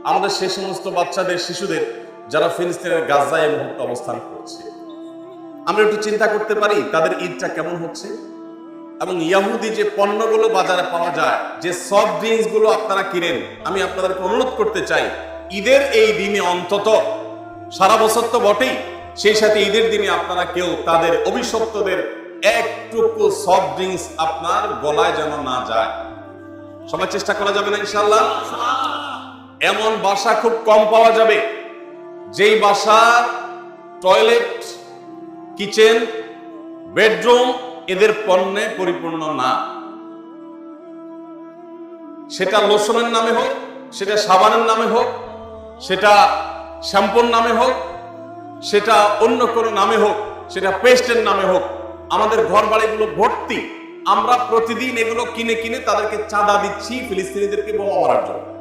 আমাদের সেই সমস্ত বাচ্চাদের, শিশুদের যারা ফিলিস্তিনের গাজায় এই মুহূর্তে অবস্থান করছে। আমরা একটু চিন্তা করতে পারি, তাদের ঈদটা কেমন হচ্ছে? এবং ইয়াহুদি যে পণ্যগুলো বাজারে পাওয়া যায়, যে সফট ড্রিঙ্কসগুলো আপনারা কিনেন, আমি আপনাদেরকে অনুরোধ করতে চাই, ঈদের এই দিনে অন্তত সারা বছর তো বটেই, সেই সাথে ঈদের দিনে আপনারা কেউ তাদের অভিশপ্তদের একটুকু সফট ড্রিঙ্কস আপনার গলায় যেন না যায়। সবাই চেষ্টা করা যাবে না ইনশাল্লাহ এমন বাসা খুব কম পাওয়া যাবে। যেই বাসা টয়লেট, কিচেন, বেডরুম এদের পণ্যে পরিপূর্ণ না। সেটা লোশনের নামে হোক, সেটা সাবানের নামে হোক, সেটা শ্যাম্পুর নামে হোক, সেটা অন্য কোনো নামে হোক, সেটা পেস্টের নামে হোক, আমাদের ঘর বাড়িগুলো ভর্তি। আমরা প্রতিদিন এগুলো কিনে কিনে তাদেরকে চাঁদা দিচ্ছি, ফিলিস্তিনিদেরকে বোমা মারার জন্য।